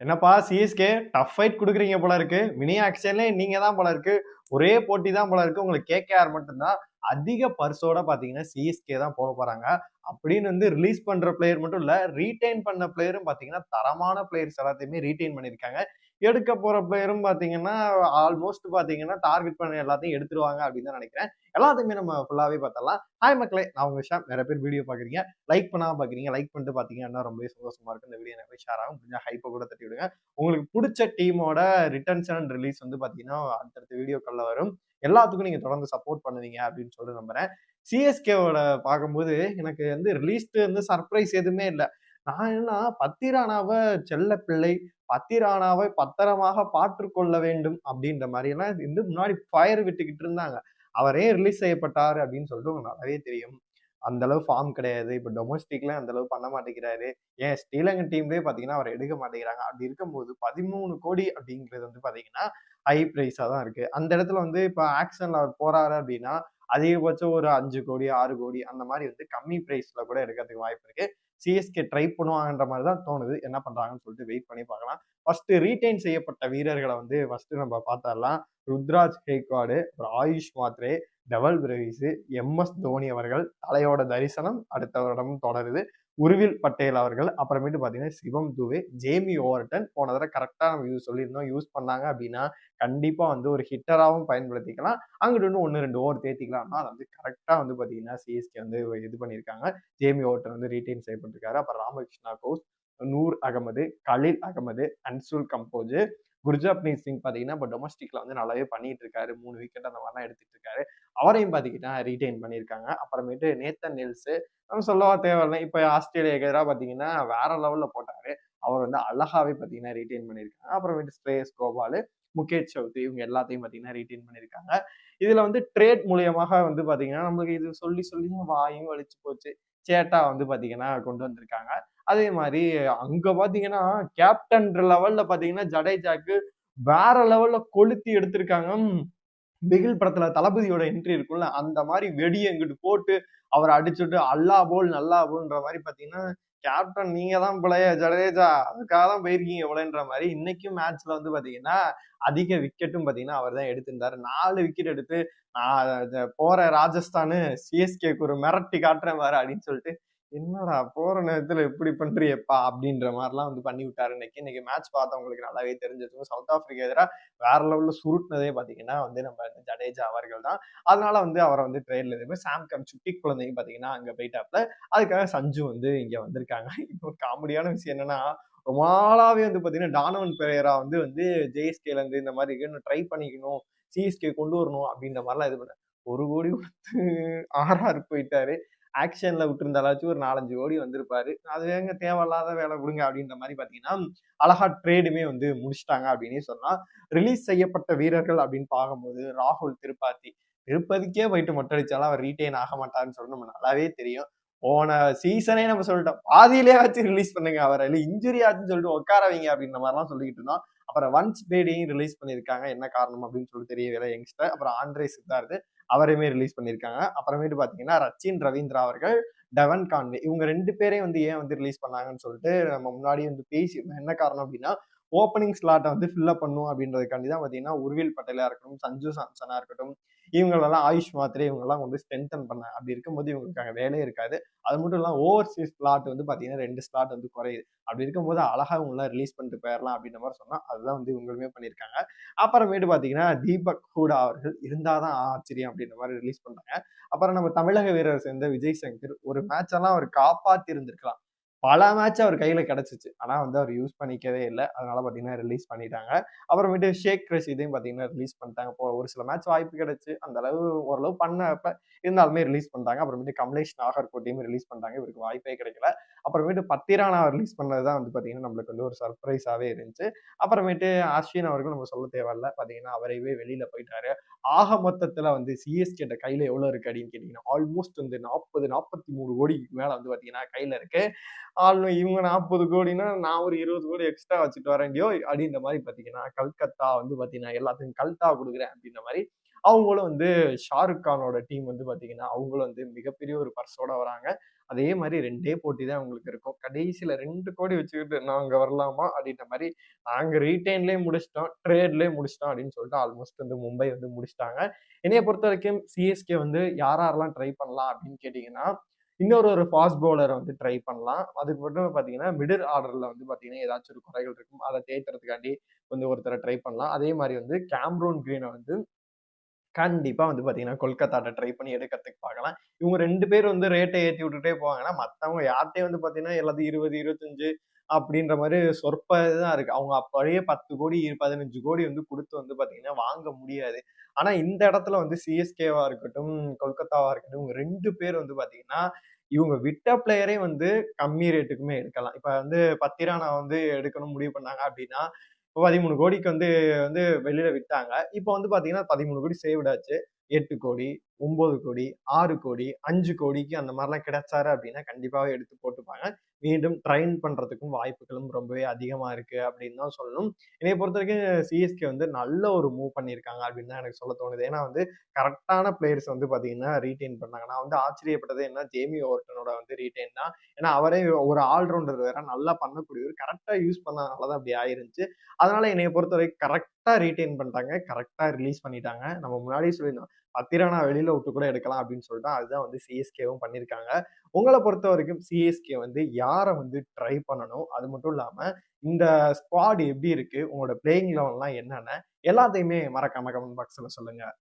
என்னப்பா CSK tough fight கொடுக்குறீங்க போல இருக்கு. மினி ஆக்ஷன்லேயே நீங்க தான் போல இருக்கு. ஒரே போட்டி தான் போல இருக்கு. உங்களுக்கு கேகேஆர் மட்டும்தான். அதிக பர்ஸோட பாத்தீங்கன்னா சிஎஸ்கே தான் போக போறாங்க. அப்படின்னு வந்து ரிலீஸ் பண்ற பிளேயர் மட்டும் இல்ல ரீடைன் பண்ண பிளேயரும் பாத்தீங்கன்னா தரமான பிளேயர்ஸ் எல்லாத்தையுமே ரீடைன் பண்ணியிருக்காங்க. எடுக்க போற பிளேயரும் பாத்தீங்கன்னா ஆல்மோஸ்ட் பாத்தீங்கன்னா டார்கெட் பண்ண எல்லாத்தையும் எடுத்துருவாங்க அப்படின்னு தான் நினைக்கிறேன். எல்லாத்தையுமே நம்ம ஃபுல்லாவே பார்த்தலாம் ஹாய் மக்களே நான் உங்க விஷயம் நிறைய பேர் வீடியோ பாக்குறீங்க லைக் பண்ணாம பாக்குறீங்க லைக் பண்ணிட்டு பாத்தீங்கன்னா ரொம்பவே சந்தோஷமா இருக்கு இந்த வீடியோ நிறைய ஷேர் ஆகும். கொஞ்சம் ஹைப்பை கூட தட்டி விடுங்க. உங்களுக்கு பிடிச்ச டீமோட ரிட்டர்ன்ஸ் அண்ட் ரிலீஸ் வந்து பாத்தீங்கன்னா அடுத்தடுத்த வீடியோக்கள்ல வரும். எல்லாத்துக்கும் நீங்க தொடர்ந்து சப்போர்ட் பண்ணுவீங்க அப்படின்னு சொல்லிட்டு நம்புறேன். சிஎஸ்கேவோட பார்க்கும்போது எனக்கு வந்து ரிலீஸ்டு வந்து சர்ப்ரைஸ் எதுவுமே இல்லை. நான் என்ன பத்திரானாவை செல்ல பிள்ளை பத்திரானாவை பத்திரமாக பாற்றுக்கொள்ள வேண்டும் அப்படின்ற மாதிரி எல்லாம் முன்னாடி ஃபயர் விட்டுக்கிட்டு இருந்தாங்க. அவரே ரிலீஸ் செய்யப்பட்டார் அப்படின்னு சொல்லிட்டு உங்களுக்கு நல்லாவே தெரியும். அந்த அளவு ஃபார்ம் கிடையாது. இப்போ டொமஸ்டிக்ல அந்த அளவு பண்ண மாட்டேங்கிறாரு. ஏன் ஸ்ரீலங்கன் டீம்லேயே பார்த்தீங்கன்னா அவர் எடுக்க மாட்டேங்கிறாங்க. அப்படி இருக்கும்போது பதிமூணு கோடி அப்படிங்கிறது வந்து பார்த்தீங்கன்னா ஹை ப்ரைஸாக தான் இருக்கு. அந்த இடத்துல வந்து இப்போ ஆக்ஷன்ல அவர் போறாரு அப்படின்னா அதிகபட்சம் ஒரு அஞ்சு கோடி ஆறு கோடி அந்த மாதிரி வந்து கம்மி ப்ரைஸ்ல கூட எடுக்கிறதுக்கு வாய்ப்பு இருக்கு. சிஎஸ்கே ட்ரை பண்ணுவாங்கன்ற மாதிரி தான் தோணுது. என்ன பண்றாங்கன்னு சொல்லிட்டு வெயிட் பண்ணி பார்க்கலாம். ஃபர்ஸ்ட் ரீடைன் செய்யப்பட்ட வீரர்களை வந்து ஃபர்ஸ்ட் நம்ம பார்த்தரலாம் ருத்ராஜ் ஹேக்வாடு அப்புறம் Ayush Mhatre Dewald Brevis M MS Dhoni அவர்கள் தலையோட தரிசனம் அடுத்த வருடமும் தொடருது. உருவில் பட்டேல் அவர்கள் அப்புறமேட்டு பார்த்தீங்கன்னா சிவம் துவே ஜேமி ஓவர்டன் போன தடவை கரெக்டாக நம்ம யூஸ் சொல்லியிருந்தோம் யூஸ் பண்ணாங்க அப்படின்னா கண்டிப்பாக வந்து ஒரு ஹிட்டராகவும் பயன்படுத்திக்கலாம். அங்கிட்டு இன்னும் ஒன்று ரெண்டு ஓவர் தேத்திக்கலாம்னா அதை வந்து கரெக்டாக வந்து பார்த்தீங்கன்னா சிஎஸ்கே வந்து இது பண்ணியிருக்காங்க. ஜேமி ஓவர்டன் வந்து ரீட்டைன் செய்யப்பட்டிருக்காரு. அப்புறம் ராமகிருஷ்ணா கோஸ் நூர் அகமது கலீல் அகமது அன்சுல் கம்போஜ் குர்ஜாப்னீத் சிங் பார்த்தீங்கன்னா இப்போ டொமஸ்டிக்ல வந்து நல்லாவே பண்ணிட்டு இருக்காரு மூணு விக்கெட் அந்த மாதிரிலாம் எடுத்துட்டு இருக்காரு அவரையும் பார்த்தீங்கன்னா ரீடைன் பண்ணியிருக்காங்க அப்புறமேட்டு நேத்தன் நெல்ஸு நம்ம சொல்லவா தேவையில்லை. இப்போ ஆஸ்திரேலியாவுக்கு எதிராக பார்த்தீங்கன்னா வேற லெவலில் போட்டாரு. அவர் வந்து அழகாவே பார்த்தீங்கன்னா ரீடைன் பண்ணியிருக்காங்க அப்புறமேட்டு ஸ்ரேயஸ் கோபால் முகேஷ் சௌத்ரி இவங்க எல்லாத்தையும் பார்த்தீங்கன்னா ரீடைன் பண்ணியிருக்காங்க இதில் வந்து ட்ரேட் மூலியமாக வந்து பார்த்தீங்கன்னா நம்மளுக்கு இது சொல்லி சொல்லி வாயும் வலிச்சு போச்சு. சேட்டா வந்து பார்த்தீங்கன்னா கொண்டு வந்திருக்காங்க. அதே மாதிரி அங்க பாத்தீங்கன்னா கேப்டன் லெவல்ல பாத்தீங்கன்னா ஜடேஜாக்கு வேற லெவல்ல கொளுத்தி எடுத்திருக்காங்க. பிகில் படத்துல தளபதியோட என்ட்ரி இருக்கும்ல அந்த மாதிரி வெடியை எங்கிட்டு போட்டு அவர் அடிச்சுட்டு அல்லா போல் நல்லா போல்ன்ற மாதிரி பாத்தீங்கன்னா கேப்டன் நீங்க தான் பிள்ளைய ஜடேஜா. அதுக்காக தான் போயிருக்கீங்க இவ்வளோன்ற மாதிரி இன்னைக்கும் மேட்ச்ல வந்து பாத்தீங்கன்னா அதிக விக்கெட்டும் பாத்தீங்கன்னா அவர் தான் எடுத்திருந்தாரு. நாலு விக்கெட் எடுத்து நான் போற ராஜஸ்தானு சிஎஸ்கேக்கு ஒரு மிரட்டி காட்டுறேன் வேற அப்படின்னு சொல்லிட்டு என்னடா போற நேரத்துல எப்படி பண்றியப்பா அப்படின்ற மாதிரிலாம் வந்து பண்ணி விட்டாரு. இன்னைக்கு இன்னைக்கு மேட்ச் பார்த்தவங்களுக்கு நல்லாவே தெரிஞ்சிருக்கும் சவுத் ஆப்பிரிக்கா எதிராக வேற லெவல்ல சுருட்டினதே பாத்தீங்கன்னா வந்து நம்ம ஜடேஜா அவர்கள் தான். அதனால வந்து அவரை வந்து ட்ரெயின்ல எதுவுமே சாம் கம் சுட்டி குழந்தைங்க பாத்தீங்கன்னா அங்க போயிட்டாப்ல. அதுக்காக சஞ்சு வந்து இங்க வந்திருக்காங்க. இப்போ காமெடியான விஷயம் என்னன்னா ரொம்ப நாளாவே வந்து பாத்தீங்கன்னா டானவன் பெரேரா வந்து வந்து ஜேஎஸ்கேல இருந்து இந்த மாதிரி ட்ரை பண்ணிக்கணும் சிஎஸ்கே கொண்டு வரணும் அப்படின்ற மாதிரிலாம் இது பண்ண ஒரு கோடி கொடுத்து ஆர்ஆர் போயிட்டாரு. ஆக்ஷன்ல விட்டுருந்தாலாச்சும் ஒரு நாலஞ்சு கோடி வந்திருப்பாரு. அது எங்க தேவையில்லாத வேலை கொடுங்க அப்படின்ற மாதிரி பாத்தீங்கன்னா அழகா ட்ரேடுமே வந்து முடிச்சிட்டாங்க அப்படின்னு சொன்னா ரிலீஸ் செய்யப்பட்ட வீரர்கள் அப்படின்னு பார்க்கும்போது ராகுல் திருப்பாத்தி திருப்பதிக்கே போயிட்டு மொட்டடிச்சாலும் அவர் ரீட்டைன் ஆக மாட்டாருன்னு சொல்லி நம்ம நல்லாவே தெரியும். போன சீசனே நம்ம சொல்லிட்டோம். பாதியிலே வச்சு ரிலீஸ் பண்ணுங்க அவர். இல்லை இன்ஜுரி ஆச்சுன்னு சொல்லிட்டு உட்கார வைங்க அப்படின்ற மாதிரிலாம் சொல்லிக்கிட்டு இருந்தோம். அப்புறம் ஒன்ஸ் பேடியும் ரிலீஸ் பண்ணியிருக்காங்க. என்ன காரணம் அப்படின்னு சொல்லி தெரியவில்லை யங்ஸ்டர் அப்புறம் ஆண்ட்ரே சித்தார்த்து அவரையுமே ரிலீஸ் பண்ணியிருக்காங்க. அப்புறமேட்டு பார்த்தீங்கன்னா ரச்சின் ரவீந்திரா அவர்கள் டெவன் கான்வே. இவங்க ரெண்டு பேரையும் வந்து ஏன் வந்து ரிலீஸ் பண்ணாங்கன்னு சொல்லிட்டு நம்ம முன்னாடி வந்து பேசி என்ன காரணம் அப்படின்னா ஓப்பனிங் ஸ்லாட்டை வந்து ஃபில்லப் பண்ணும் அப்படின்றதுக்காண்டி தான் பார்த்தீங்கன்னா உருவில் பட்டேலாக இருக்கட்டும் சஞ்சு சாம்சனாக இருக்கட்டும் இவங்களெல்லாம் ஆயுஷ் மாத்திரை இவங்கெல்லாம் வந்து ஸ்ட்ரென்தன் பண்ண அப்படி இருக்கும்போது இவங்களுக்காக வேலையே இருக்காது. அது மட்டும் இல்லாமல் ஓவர்சீஸ் ஸ்லாட் வந்து பார்த்தீங்கன்னா ரெண்டு ஸ்லாட் வந்து குறையுது. அப்படி இருக்கும்போது அழகாக இவங்களாம் ரிலீஸ் பண்ணிட்டு போயிடலாம் அப்படின்ற மாதிரி சொன்னால் அதுதான் வந்து இவங்களுமே பண்ணியிருக்காங்க. அப்புறமேட்டு பார்த்தீங்கன்னா தீபக் ஹூடா அவர்கள் இருந்தால் தான் ஆச்சரியம் அப்படின்ற மாதிரி ரிலீஸ் பண்ணாங்க அப்புறம் நம்ம தமிழக வீரர் சேர்ந்த விஜய் சங்கர் ஒரு மேட்ச் எல்லாம் அவர் காப்பாற்றி இருந்திருக்கலாம் பல மேட்ச் அவர் கையில கிடைச்சிச்சு. ஆனா வந்து அவர் யூஸ் பண்ணிக்கவே இல்லை. அதனால பாத்தீங்கன்னா ரிலீஸ் பண்ணிட்டாங்க. அப்புறமேட்டு ஷேக் ரஷீதையும் பாத்தீங்கன்னா ரிலீஸ் பண்ணிட்டாங்க. இப்போ ஒரு சில மேட்ச் வாய்ப்பு கிடைச்சு. அந்த அளவு ஓரளவு பண்ணப்ப இருந்தாலுமே ரிலீஸ் பண்ணிட்டாங்க. அப்புறமேட்டு கமலேஷ் நாகர்கோட்டையும் ரிலீஸ் பண்ணிட்டாங்க. இவருக்கு வாய்ப்பே கிடைக்கல. அப்புறமேட்டு பத்திரானா ரிலீஸ் பண்ணது தான் வந்து பாத்தீங்கன்னா நம்மளுக்கு வந்து ஒரு சர்ப்ரைஸாவே இருந்துச்சு. அப்புறமேட்டு அஸ்வின் அவர்கள் நம்ம சொல்ல தேவையில்ல. பாத்தீங்கன்னா அவரையவே வெளியில போயிட்டாரு. ஆக மொத்தத்துல வந்து சிஎஸ்கேட்ட கையில எவ்வளவு இருக்கு அப்படின்னு கேட்டீங்கன்னா ஆல்மோஸ்ட் வந்து நாற்பது நாற்பத்தி மூணு கோடிக்கு மேல வந்து பாத்தீங்கன்னா கையில இருக்கு. ஆள் இவங்க நாற்பது கோடினா நான் ஒரு இருபது கோடி எக்ஸ்ட்ரா வச்சுட்டு வரேன்டியோ அப்படின்ற மாதிரி பார்த்தீங்கன்னா கல்கத்தா வந்து பார்த்தீங்கன்னா எல்லாத்துக்கும் கல்தா கொடுக்குறேன் அப்படின்ற மாதிரி அவங்களும் வந்து ஷாருக் கானோட டீம் வந்து பார்த்தீங்கன்னா அவங்களும் வந்து மிகப்பெரிய ஒரு பர்ஸோட வராங்க. அதே மாதிரி ரெண்டே போட்டி தான் அவங்களுக்கு இருக்கும். கடைசியில் ரெண்டு கோடி வச்சுக்கிட்டு நாங்கள் வரலாமா? அப்படின்ற மாதிரி நாங்கள் ரீட்டைன்லேயே முடிச்சிட்டோம் ட்ரேட்லேயே முடிச்சிட்டோம் அப்படின்னு சொல்லிட்டு ஆல்மோஸ்ட் வந்து மும்பை வந்து முடிச்சிட்டாங்க. என்னைய பொறுத்த வரைக்கும் சிஎஸ்கே வந்து யார் யாரெல்லாம் ட்ரை பண்ணலாம் அப்படின்னு கேட்டிங்கன்னா இன்னொரு ஒரு ஃபாஸ்ட் பவுலரை வந்து ட்ரை பண்ணலாம். அதுக்கு மட்டும் பார்த்தீங்கன்னா மிடில் ஆர்டரில் வந்து பார்த்தீங்கன்னா ஏதாச்சும் ஒரு குறைகள் இருக்கும். அதை தேய்த்துறதுக்காண்டி வந்து ஒருத்தரை ட்ரை பண்ணலாம். அதே மாதிரி வந்து கேம்ரோன் க்ரீனை வந்து கண்டிப்பாக வந்து பார்த்தீங்கன்னா, கொல்கத்தாட்ட ட்ரை பண்ணி எடுக்கிறதுக்கு பார்க்கலாம். இவங்க ரெண்டு பேர் வந்து ரேட்டை ஏற்றி விட்டுட்டே போவாங்கன்னா, மற்றவங்க யார்ட்டயும் வந்து பார்த்தீங்கன்னா, எல்லாத்தையும் 20, 25 அப்படின்ற மாதிரி சொற்ப இதுதான் இருக்கு. அவங்க அப்படியே பத்து கோடி பதினஞ்சு கோடி வந்து கொடுத்து வந்து பாத்தீங்கன்னா வாங்க முடியாது. ஆனா இந்த இடத்துல வந்து சிஎஸ்கேவா இருக்கட்டும், கொல்கத்தாவா இருக்கட்டும், இவங்க ரெண்டு பேர் வந்து பாத்தீங்கன்னா இவங்க விட்ட பிளேயரே வந்து கம்மி ரேட்டுக்குமே எடுக்கலாம். இப்ப வந்து பத்திரானா வந்து எடுக்கணும் முடிவு பண்ணாங்க அப்படின்னா, 13,00,00,000க்கு வந்து வந்து வெளியில விட்டாங்க. இப்போ வந்து பாத்தீங்கன்னா பதிமூணு கோடி சேவ்டாச்சு எட்டு கோடி ஒம்பது கோடி ஆறு கோடி அஞ்சு கோடிக்கு அந்த மாதிரிலாம் கிடைச்சாரு அப்படின்னா, கண்டிப்பாக எடுத்து போட்டுப்பாங்க. மீண்டும் ட்ரைன் பண்ணுறதுக்கும் வாய்ப்புகளும் ரொம்பவே அதிகமாக இருக்குது அப்படின்னு தான் சொல்லணும். என்னைய பொறுத்தவரைக்கும் சிஎஸ்கே வந்து நல்ல ஒரு மூவ் பண்ணியிருக்காங்க அப்படின்னு தான் எனக்கு சொல்ல தோணுது. ஏன்னா வந்து கரெக்டான பிளேயர்ஸ் வந்து பார்த்தீங்கன்னா, ரீட்டைன் பண்ணாங்க. நான் வந்து ஆச்சரியப்பட்டது என்ன ஜேமி ஓர்டனோட வந்து ரீட்டைன் தான். ஏன்னா அவரே ஒரு ஆல்ரவுண்டர் வேற. நல்லா பண்ணக்கூடியவர். கரெக்டாக யூஸ் பண்ணனால தான் அப்படி ஆயிருந்துச்சு. அதனால பொறுத்த பொறுத்தவரைக்கும் கரெக்டாக ரீட்டைன் பண்ணிட்டாங்க. கரெக்டாக ரிலீஸ் பண்ணிட்டாங்க. நம்ம முன்னாடியே சொல்லியிருந்தோம். பத்திரானா வெளியில விட்டு கூட எடுக்கலாம் அப்படின்னு சொல்லிட்டு அதுதான் வந்து சிஎஸ்கேவும் பண்ணியிருக்காங்க. உங்களை பொறுத்த வரைக்கும் சிஎஸ்கே வந்து யாரை வந்து ட்ரை பண்ணணும்? அது மட்டும் இல்லாம இந்த ஸ்குவாட் எப்படி இருக்கு? உங்களோட பிளேயிங் லெவல்லாம் என்னென்ன? எல்லாத்தையுமே மறக்காம கமெண்ட் பாக்ஸ்ல சொல்லுங்க.